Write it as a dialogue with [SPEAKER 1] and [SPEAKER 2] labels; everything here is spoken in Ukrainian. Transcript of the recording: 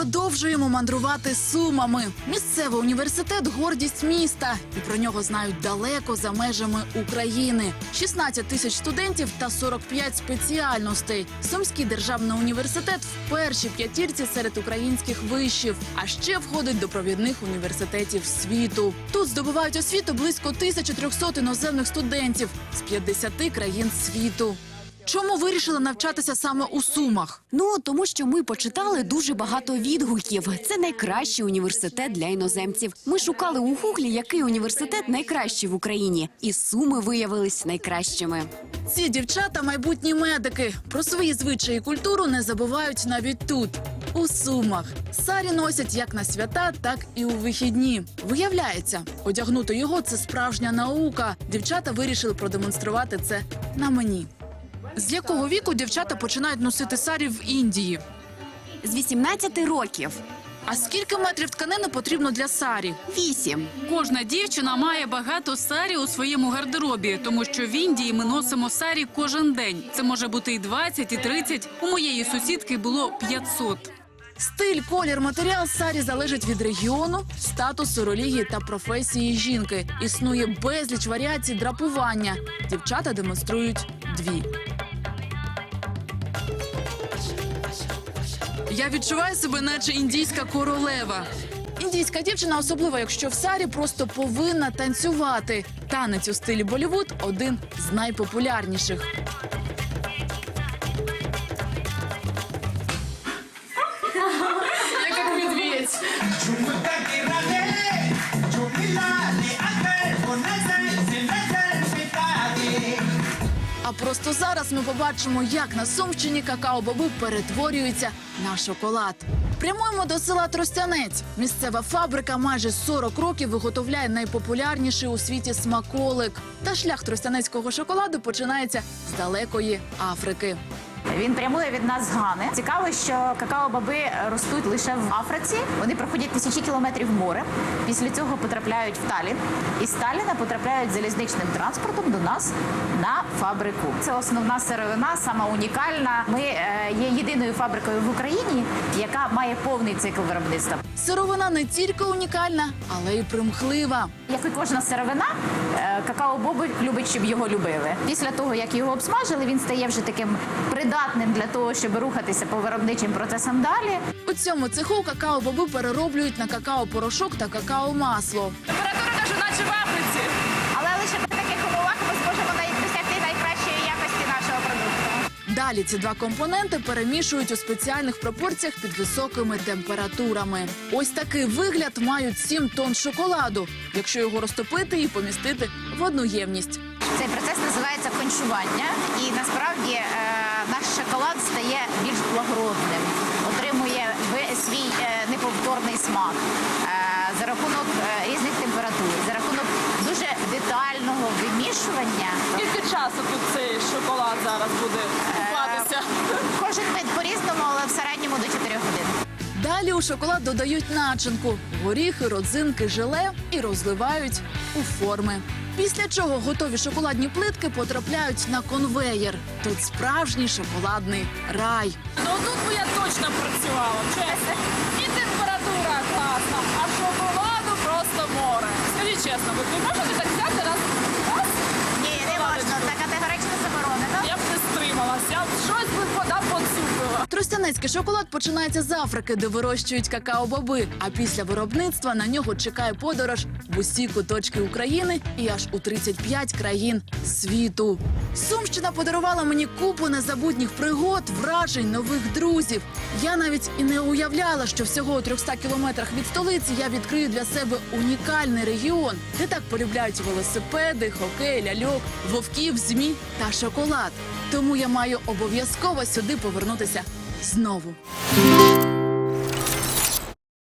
[SPEAKER 1] продовжуємо мандрувати сумами. Місцевий університет гордість міста, і про нього знають далеко за межами України. 16 тисяч студентів та 45 спеціальностей. Сумський державний університет в першій п'ятірці серед українських вишів, а ще входить до провідних університетів світу. Тут здобувають освіту близько 1300 іноземних студентів з 50 країн світу. Чому вирішили навчатися саме у Сумах?
[SPEAKER 2] Ну тому, що ми почитали дуже багато відгуків. Це найкращий університет для іноземців. Ми шукали у гуглі, який університет найкращий в Україні, і суми виявились найкращими.
[SPEAKER 1] Ці дівчата майбутні медики. Про свої звичаї і культуру не забувають навіть тут. У сумах сарі носять як на свята, так і у вихідні. Виявляється, одягнути його це справжня наука. Дівчата вирішили продемонструвати це на мені. З якого віку дівчата починають носити сарі в Індії?
[SPEAKER 2] З 18 років
[SPEAKER 1] А скільки метрів тканини потрібно для сарі?
[SPEAKER 2] вісім.
[SPEAKER 3] Кожна дівчина має багато сарі у своєму гардеробі, тому що в Індії ми носимо сарі кожен день. Це може бути і 20, і 30. У моєї сусідки було 500.
[SPEAKER 1] Стиль, колір, матеріал сарі залежить від регіону, статусу, релігії та професії жінки. Існує безліч варіацій драпування. Дівчата демонструють дві. Я відчуваю себе, наче індійська королева. Індійська дівчина, особливо якщо в сарі, просто повинна танцювати. Танець у стилі Болівуд один з найпопулярніших. Я як медведь. Просто зараз ми побачимо, як на Сумщині какао-боби перетворюються на шоколад. Прямуємо до села Тростянець. Місцева фабрика майже 40 років виготовляє найпопулярніший у світі смаколик. Та шлях тростянецького шоколаду починається з далекої Африки.
[SPEAKER 4] Він прямує від нас з Гани. Цікаво, що какао-баби ростуть лише в Африці. Вони проходять тисячі кілометрів морем. Після цього потрапляють в Талін. І з Таліна потрапляють залізничним транспортом до нас на фабрику. Це основна сировина, сама унікальна. Ми е, є єдиною фабрикою в Україні, яка має повний цикл виробництва.
[SPEAKER 1] Сировина не тільки унікальна, але й примхлива.
[SPEAKER 4] Як і кожна сировина, е, какао-боби любить, щоб його любили. Після того, як його обсмажили, він стає вже таким придатним для того, щоб рухатися по виробничим процесам далі.
[SPEAKER 1] У цьому цеху какао-боби перероблюють на какао-порошок та какао-масло.
[SPEAKER 3] Температура кажу, наче в
[SPEAKER 1] Далі ці два компоненти перемішують у спеціальних пропорціях під високими температурами. Ось такий вигляд мають 7 тонн шоколаду, якщо його розтопити і помістити в одну ємність.
[SPEAKER 4] Цей процес називається кончування, і насправді е, наш шоколад стає більш благородним, отримує ви- свій е, неповторний смак е, за рахунок е, різних температур, за рахунок дуже детального вимішування.
[SPEAKER 5] Скільки часу тут цей шоколад зараз буде?
[SPEAKER 4] Кожен вид по-різному, але в середньому до 4 годин.
[SPEAKER 1] Далі у шоколад додають начинку, горіхи, родзинки, желе і розливають у форми. Після чого готові шоколадні плитки потрапляють на конвеєр. Тут справжній шоколадний рай.
[SPEAKER 5] Ну тут би я точно працювала, чесно. І температура класна, а шоколаду просто море. Скажіть чесно, ви не можете так взяти раз? раз?
[SPEAKER 4] Ні, не можна, це категорично заборонено.
[SPEAKER 5] Я б не стрималась, я б щось би вода поцупила.
[SPEAKER 1] Тростянецький шоколад починається з Африки, де вирощують какао-боби. А після виробництва на нього чекає подорож в усі куточки України і аж у 35 країн світу. Сумщина подарувала мені купу незабутніх пригод, вражень, нових друзів. Я навіть і не уявляла, що всього у 300 кілометрах від столиці я відкрию для себе унікальний регіон, де так полюбляють велосипеди, хокей, ляльок, вовків, змій та шоколад. Тому я маю обов'язково сюди повернутися знову.